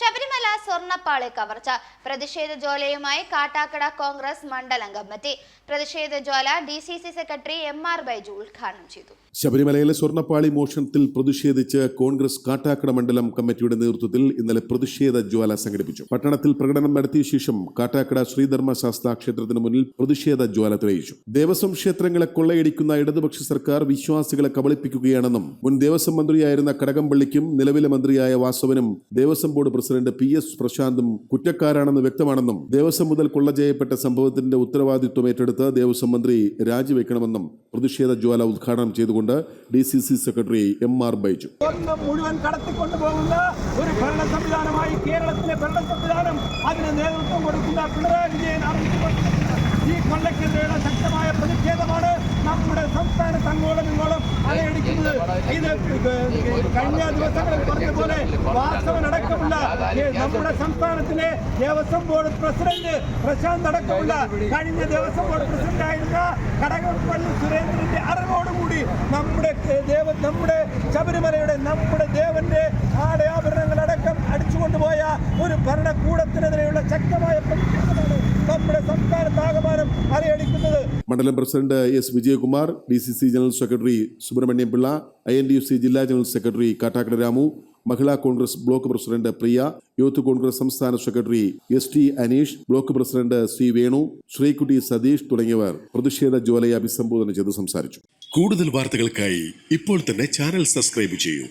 ശബരിമല സ്വർണപ്പാളി കവർച്ച. പ്രതിഷേധ ജ്വാലയുമായി കാട്ടാക്കട കോൺഗ്രസ് മണ്ഡലം കമ്മിറ്റി പ്രതിഷേധ ജ്വാല D C C secretary M R Baiju ഉദ്ഘാടനം ചെയ്തു. ശബരിമലയിലെ സ്വർണപ്പാളി മോഷണത്തിൽ പ്രതിഷേധിച്ച് കോൺഗ്രസ് കാട്ടാക്കട മണ്ഡലം കമ്മിറ്റിയുടെ നേതൃത്വത്തിൽ ഇന്നലെ പ്രതിഷേധ ജ്വാല സംഘടിപ്പിച്ചു. പട്ടണത്തിൽ പ്രകടനം നടത്തിയ ശേഷം കാട്ടാക്കട ശ്രീധർമ്മ ശാസ്ത്ര ക്ഷേത്രത്തിന് മുന്നിൽ പ്രതിഷേധ ജ്വാല തെളിയിച്ചു. ദേവസ്വം ക്ഷേത്രങ്ങളെ കൊള്ളയടിക്കുന്ന ഇടതുപക്ഷ സർക്കാർ വിശ്വാസികളെ കബളിപ്പിക്കുകയാണെന്നും മുൻ ദേവസ്വം മന്ത്രിയായിരുന്ന കടകംപള്ളിക്കും നിലവിലെ മന്ത്രിയായ വാസവനും Devaswom board president P S പ്രശാന്തും കുറ്റക്കാരാണെന്ന് വ്യക്തമാണെന്നും ദേവസ്വം മുതൽ കൊള്ള ചെയ്യപ്പെട്ട സംഭവത്തിന്റെ ഉത്തരവാദിത്വം ഏറ്റെടുത്ത് ദേവസ്വം മന്ത്രി രാജിവെക്കണമെന്നും പ്രതിഷേധ ജ്വാല ഉദ്ഘാടനം ചെയ്തുകൊണ്ട് D C C secretary M R Baiju. മുഴുവൻ കടത്തിക്കൊണ്ടു ഒരു ഭരണ സംവിധാനമായി കേരളത്തിലെ ഭരണ സംവിധാനം അതിന് നേതൃത്വം കൊടുക്കുന്ന പിണറായി വിജയൻ ഈ കൊള്ളക്കെതിരെയുള്ള ശക്തമായ പ്രതിഷേധമാണ് നമ്മുടെ സംസ്ഥാനത്ത് അങ്ങോളം ഇങ്ങോളം ഇത് കഴിഞ്ഞ ദിവസങ്ങളിൽ പറഞ്ഞതുപോലെ പോലെ വാസവനടക്കമുള്ള നമ്മുടെ സംസ്ഥാനത്തിലെ ദേവസ്വം ബോർഡ് പ്രസിഡന്റ് പ്രശാന്ത് അടക്കമുള്ള കഴിഞ്ഞ ദേവസ്വം ബോർഡ് പ്രസിഡന്റ് ആയിരുന്ന കടകംപള്ളി സുരേന്ദ്രന്റെ അറിവോടുകൂടി നമ്മുടെ ദേവ നമ്മുടെ ശബരിമലയുടെ നമ്മുടെ ദേവന്റെ ആടയാഭരണങ്ങളടക്കം അടിച്ചുകൊണ്ടുപോയ ഒരു ഭരണകൂടത്തിനെതിരെയുള്ള ശക്തമായ മണ്ഡലം president S Vijayakumar D C C general secretary Subramaniam Pillai I N D U C ജില്ലാ general secretary Kattakada Ramu Mahila Congress block president Priya youth Congress സംസ്ഥാന secretary S T Aneesh block president C Venu Sreekutty Satheesh തുടങ്ങിയവർ പ്രതിഷേധ ജ്വാലയെ അഭിസംബോധന ചെയ്ത് സംസാരിച്ചു. കൂടുതൽ വാർത്തകൾക്കായി ഇപ്പോൾ തന്നെ ചാനൽ സബ്സ്ക്രൈബ് ചെയ്യൂ.